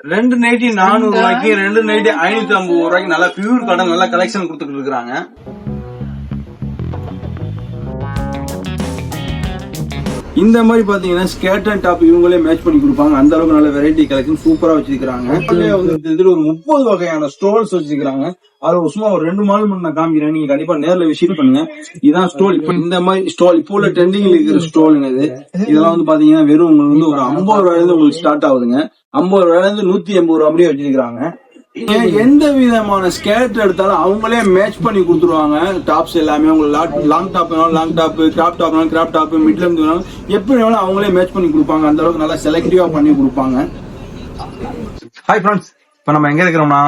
ரெண்டு நைட்டி நானூறு ரூபாய்க்கு ரெண்டு நைட்டி ஐநூத்தி ஐம்பது ரூபாய்க்கு நல்லா பியூர் காட்டன் நல்லா கலெக்ஷன் கொடுத்துட்டு இருக்காங்க இந்த மாதிரி பாத்தீங்கன்னா ஸ்கேட் அண்ட் டாப் இவங்களே மேட்ச் பண்ணி கொடுப்பாங்க. அந்த அளவுக்கு நல்ல வெரைட்டி கலெக்ஷன் சூப்பரா வச்சிருக்காங்க இதுல ஒரு முப்பது வகையான ஸ்டோல்ஸ் வச்சிருக்காங்க அது ஒரு சும்மா ஒரு ரெண்டு மாடல் மட்டும் நான் காமிக்கிறேன். நீங்க கண்டிப்பா நேர்ல விசிட் பண்ணுங்க. இதான் ஸ்டோல் இப்ப இந்த மாதிரி ஸ்டால் இப்போ உள்ள ட்ரெண்டிங்ல இருக்கிற ஸ்டோல் இது. இதெல்லாம் வந்து பாத்தீங்கன்னா வெறும் உங்களுக்கு வந்து ஒரு ஐம்பது ரூபாயில இருந்து உங்களுக்கு ஸ்டார்ட் ஆகுதுங்க. ஐம்பது ரூபாயில இருந்து நூத்தி எண்பது ரூபா அப்படியே வச்சிருக்காங்க எந்த விதமான ஸ்கேட் எடுத்தாலும் அவங்களே மேட்ச் பண்ணி கொடுத்துருவாங்க. டாப்ஸ் எல்லாமே உங்களுக்கு லாங் டாப் வேணாலும் லாங் டாப் கிராப் டாப் வேணாலும் கிராப் டாப் மிட்ல இருந்து வேணாலும் எப்படி வேணாலும் அவங்களே மேட்ச் பண்ணி கொடுப்பாங்க. அந்த அளவுக்கு நல்லா செலக்டிவா பண்ணி கொடுப்பாங்க. ஹாய் ஃப்ரெண்ட்ஸ் இப்ப நம்ம எங்க இருக்கிறோம்னா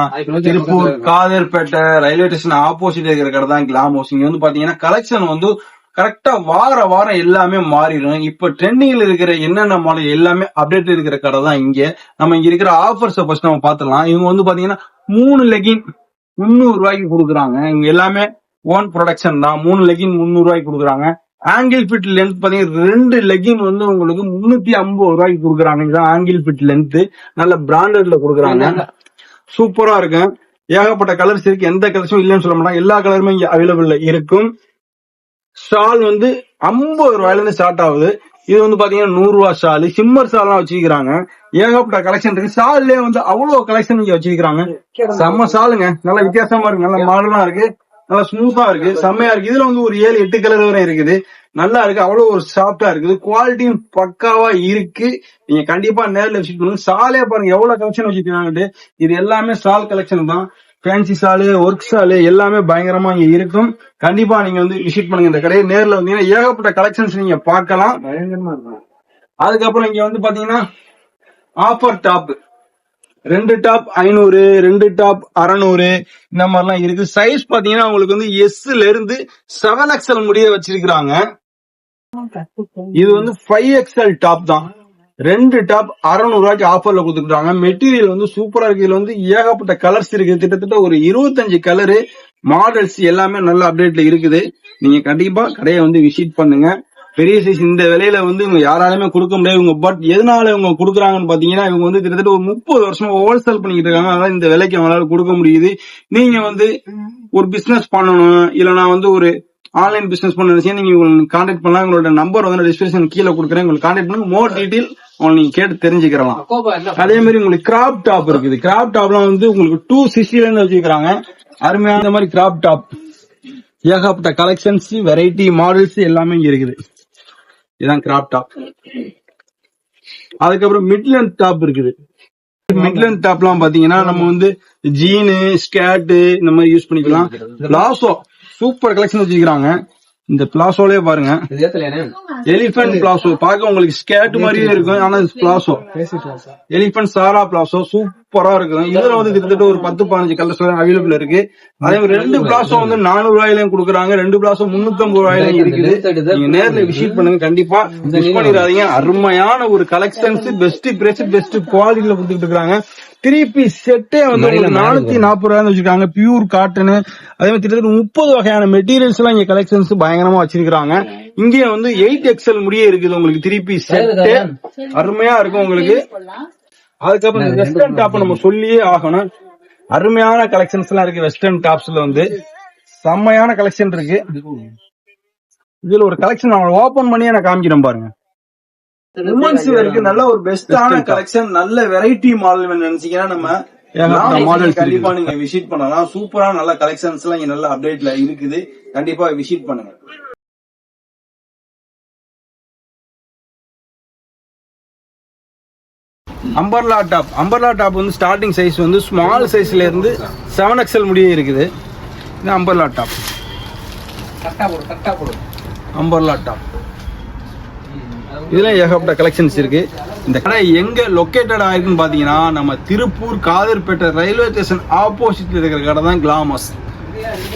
Tiruppur Khaderpet railway station opposite இருக்கிற கடை தான் கிளாம் ஹவுஸ் இங்க வந்து பாத்தீங்கன்னா கலெக்ஷன் வந்து கரெக்டா வார வாரம் எல்லாமே மாறிடும். இப்ப ட்ரெண்டிங்ல இருக்கிற என்னென்ன மாடல் எல்லாமே அப்டேட் இருக்கிற கடை தான் இங்க. நம்ம இங்க இருக்கிற ஆஃபர்ஸ் ஃபர்ஸ்ட் நம்ம பாத்துடலாம் இவங்க வந்து பாத்தீங்கன்னா மூணு லெகின் முந்நூறு ரூபாய்க்கு கொடுக்குறாங்க. இவங்க எல்லாமே ஓன் ப்ரொடக்ஷன் தான். மூணு லெகின் முந்நூறு ரூபாய்க்கு கொடுக்குறாங்க. ஆங்கிள் ஃபிட் லென்த் பாத்தீங்கன்னா ரெண்டு லெகின் வந்து உங்களுக்கு முன்னூத்தி ஐம்பது ரூபாய்க்கு கொடுக்குறாங்க. இதுதான் ஆங்கிள் ஃபிட் லென்த் நல்ல பிராண்டட்ல கொடுக்குறாங்க. சூப்பரா இருக்கும். ஏகப்பட்ட கலர்ஸ் இருக்கு. எந்த கலர்ஸும் இல்லைன்னு சொல்ல மாட்டாங்க. எல்லா கலருமே இங்க அவைலபிள் இருக்கும். ஷால் வந்து ஐம்பது ரூபாயில இருந்து ஸ்டார்ட் ஆகுது. இது வந்து பாத்தீங்கன்னா நூறு ரூபா ஷால். சிம்மர் ஷால் எல்லாம் வச்சிருக்காங்க ஏகப்பட்ட கலெக்ஷன் இருக்கு. ஷால்லே வந்து அவ்வளவு கலெக்ஷன் இங்க வச்சிருக்காங்க செம்ம ஷாலுங்க. நல்ல வித்தியாசமா இருக்கு. நல்ல மாடலா இருக்கு. நல்லா ஸ்மூத்தா இருக்கு. செம்மையா இருக்கு. இதுல வந்து ஒரு ஏழு எட்டு கலர் வரை இருக்குது. நல்லா இருக்கு. அவ்வளவு ஒரு சாஃப்டா இருக்குது. குவாலிட்டியும் பக்காவா இருக்கு. நீங்க கண்டிப்பா நேர்ல விசிட் பண்ணுங்க. ஷாலே பாருங்க எவ்வளவு கலெக்ஷன் வச்சிருக்காங்கட்டு இது எல்லாமே ஷால் கலெக்ஷன் தான். ஃபேன்சி ஷாலு ஒர்க் ஷாலு எல்லாமே பயங்கரமா இங்க இருக்கும். கண்டிப்பா நீங்க வந்து விசிட் பண்ணுங்க இந்த கடையை. நேர்ல வந்தீங்கன்னா ஏகப்பட்ட கலெக்ஷன்ஸ் நீங்க பார்க்கலாம். அதுக்கப்புறம் இங்க வந்து பாத்தீங்கன்னா ஆஃபர் டாப் ரெண்டு டாப் ஐநூறு ரெண்டு டாப் அறநூறு இந்த மாதிரிலாம் இருக்கு. சைஸ் பாத்தீங்கன்னா உங்களுக்கு வந்து எஸ்ல இருந்து செவன் எக்ஸ்எல் முடிய வச்சிருக்காங்க இது வந்து ஃபைவ் எக்ஸ்எல் டாப் தான். ரெண்டு டாப் அறநூறு ரூபாய்க்கு ஆஃபர்ல கொடுத்துருக்காங்க மெட்டீரியல் வந்து சூப்பரா இருக்கு. இதுல வந்து ஏகப்பட்ட கலர்ஸ் இருக்கு. கிட்டத்தட்ட ஒரு இருபத்தஞ்சு கலரு மாடல்ஸ் எல்லாமே நல்ல அப்டேட்ல இருக்குது. நீங்க கண்டிப்பா கடையை வந்து விசிட் பண்ணுங்க. பெரிய சைஸ் இந்த விலையில வந்து இவங்க யாராலுமே கொடுக்க முடியாது. இவங்க பட் எதனால இவங்க கொடுக்குறாங்கன்னு பாத்தீங்கன்னா இவங்க வந்து கிட்டத்தட்ட ஒரு முப்பது வருஷமா ஹோல்சேல் பண்ணிக்கிட்டு இருக்காங்க. அதனால இந்த விலைக்கு அவங்களால கொடுக்க முடியுது. நீங்க வந்து ஒரு பிசினஸ் பண்ணணும். இல்லனா வந்து ஒரு ஆன்லைன் பிசினஸ் பண்ண நினைச்சா நீங்க உங்களுக்கு கான்டாக்ட் பண்ணலாம். உங்களோட நம்பர் வந்து டிஸ்கிரிப்ஷன் கீழே கொடுக்குறேன். உங்களுக்கு கான்டாக்ட் பண்ணுங்க. மோர் டீடைல் உங்களுக்கு நீங்க கேட்டு தெரிஞ்சுக்கலாம் அதே மாதிரி உங்களுக்கு கிராப் டாப் இருக்குது. கிராப் டாப்லாம் வந்து உங்களுக்கு டூ சிக்ஸ்டில இருந்து வச்சிருக்காங்க அருமையான இந்த மாதிரி கிராப் டாப் ஏகப்பட்ட கலெக்ஷன்ஸ் வெரைட்டி மாடல்ஸ் எல்லாமே இங்க இருக்குது. இதுதான் கிராப் டாப் அதுக்கப்புறம் மிட்லண்ட் டாப் இருக்குது. மிட்லண்ட் டாப்லாம் பாத்தீங்கன்னா நம்ம வந்து ஜீனு ஸ்கேட்டு இந்த மாதிரி யூஸ் பண்ணிக்கலாம். பிளாசோ சூப்பர் கலெக்ஷன் வச்சிருக்காங்க இந்த பிளாசோலயே பாருங்க. Elephant palazzo. பார்க்க உங்களுக்கு ஸ்கேட் மாதிரியே இருக்கும். ஆனா பிளாசோ. எலிபென்ட் சாரா. பிளாசோ. சூப்பரா இருக்கும் இதுல வந்து கிட்டத்தட்ட ஒரு பத்து பதினஞ்சு கலர்ஸ் அவைலபிள் இருக்கு. அதே மாதிரி ரெண்டு பிளாசோ வந்து நானூறு ரூபாயிலையும் கொடுக்குறாங்க. ரெண்டு பிளாசோ முன்னூத்தி ஐம்பது ரூபாயிலையும் இருக்குது. நீங்க நேர்ல விசிட் பண்ணுங்க. கண்டிப்பா மிஸ் பண்ணிடாதீங்க. அருமையான ஒரு கலெக்ஷன்ஸ் பெஸ்ட் பிரைஸ் பெஸ்ட் குவாலிட்டியில கொடுத்துட்டு இருக்காங்க த்ரீ பீஸ் செட்டே வந்து நானூத்தி நாற்பது ரூபாய் வச்சிருக்காங்க. பியூர் காட்டன் அதே மாதிரி கிட்டத்தட்ட முப்பது வகையான மெட்டீரியல்ஸ் எல்லாம் இங்க கலெக்ஷன்ஸ் பயங்கரமா வச்சிருக்காங்க இங்கே வந்து எயிட் எக்ஸல் முடியே இருக்குது உங்களுக்கு த்ரீ பீஸ் செட்டு அருமையா இருக்கும் உங்களுக்கு. அதுக்கப்புறம் வெஸ்டர்ன் டாப் நம்ம சொல்லியே ஆகணும். அருமையான கலெக்ஷன்ஸ் எல்லாம் இருக்கு. வெஸ்டர்ன் டாப்ஸ்ல வந்து செம்மையான கலெக்ஷன் இருக்கு. இதுல ஒரு கலெக்ஷன் நான் ஓபன் பண்ணியே நான் காமிக்கிறேன் பாருங்க. உமன்ஸ் வேருக்கு நல்ல ஒரு பெஸ்டான கலெக்ஷன் நல்ல வெரைட்டி மாடல் நினைச்சீங்கன்னா நம்ம models கண்டிப்பா நீங்க விசிட் பண்ணலாம். சூப்பரா நல்ல கலெக்ஷன்ஸ் எல்லாம் இங்க நல்ல அப்டேட்ல இருக்குது. கண்டிப்பா விசிட் பண்ணுங்க. அம்பர்லா டாப் அம்பர்லா டாப் வந்து ஸ்டார்டிங் சைஸ் வந்து ஸ்மால் சைஸ்ல இருந்து செவன் எக்ஸ்எல் முடிய இருக்குது. இது அம்பர்லா டாப் அம்பர்லா டாப் இதுல ஏகப்பட்ட கலெக்ஷன்ஸ் இருக்கு. இந்த கடை எங்க லொக்கேட்டட் ஆயிருக்குன்னு பாத்தீங்கன்னா நம்ம திருப்பூர் காதர்பேட்டை ரயில்வே ஸ்டேஷன் ஆப்போசிட்ல இருக்கிற கடை தான் கிளாமஸ்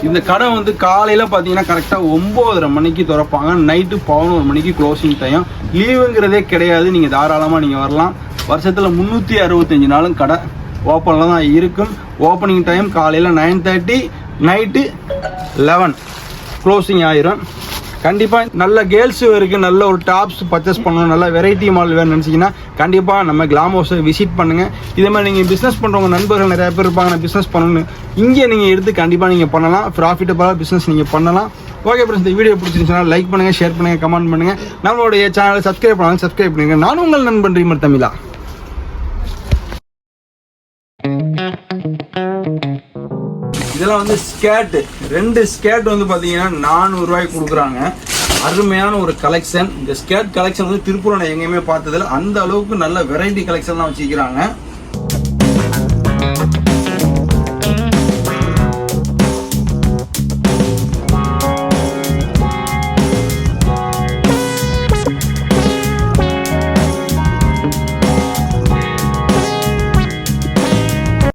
இந்த கடை வந்து காலையில பாத்தீங்கன்னா கரெக்டா ஒன்பதரை மணிக்கு திறப்பாங்க. நைட்டு பதினோரு மணிக்கு க்ளோசிங் டைம் லீவுங்கிறதே கிடையாது. நீங்க தாராளமா நீங்க வரலாம். வருஷத்தில் முந்நூற்றி அறுபத்தஞ்சு நாளும் கடை ஓப்பனில் தான் இருக்கும். ஓப்பனிங் டைம் காலையில் nine thirty night eleven closing ஆயிரும். கண்டிப்பாக நல்ல கேர்ள்ஸு இருக்குது நல்ல ஒரு டாப்ஸ் பர்ச்சேஸ் பண்ணணும் நல்ல வெரைட்டி மால் வேணும்னு நினச்சிங்கன்னா கண்டிப்பாக நம்ம கிளாம் ஹவுஸை விசிட் பண்ணுங்கள் இதே மாதிரி நீங்கள் பிஸ்னஸ் பண்ணுறவங்க நண்பர்கள் நிறைய பேர் இருப்பாங்க நான் பிஸ்னஸ் பண்ணணும் இங்கே நீங்கள் எடுத்து கண்டிப்பாக நீங்கள் பண்ணலாம். ப்ராஃபிட்டபுளாக பிஸ்னஸ் நீங்கள் பண்ணலாம். ஓகே ஃப்ரெண்ட்ஸ் இந்த வீடியோ பிடிச்சிருந்துச்சுன்னா லைக் பண்ணுங்கள் ஷேர் பண்ணுங்கள் கமெண்ட் பண்ணுங்க. நம்மளுடைய சேனலை சப்ஸ்கிரைப் பண்ணாலும் சப்ஸ்கிரைப் பண்ணுங்கள் நானும் உங்கள் நண்பன் ரீமர் தமிழா. இதெல்லாம் வந்து ஸ்கேட் ரெண்டு ஸ்கேட் வந்து பார்த்தீங்கன்னா நானூறு ரூபாய்க்கு கொடுக்குறாங்க. அருமையான ஒரு கலெக்ஷன் இந்த ஸ்கேட் கலெக்ஷன் வந்து திருப்பூர் நான் எங்கேயுமே பார்த்ததில்ல. அந்த அளவுக்கு நல்ல வெரைட்டி கலெக்ஷன்லாம் வச்சுக்கிறாங்க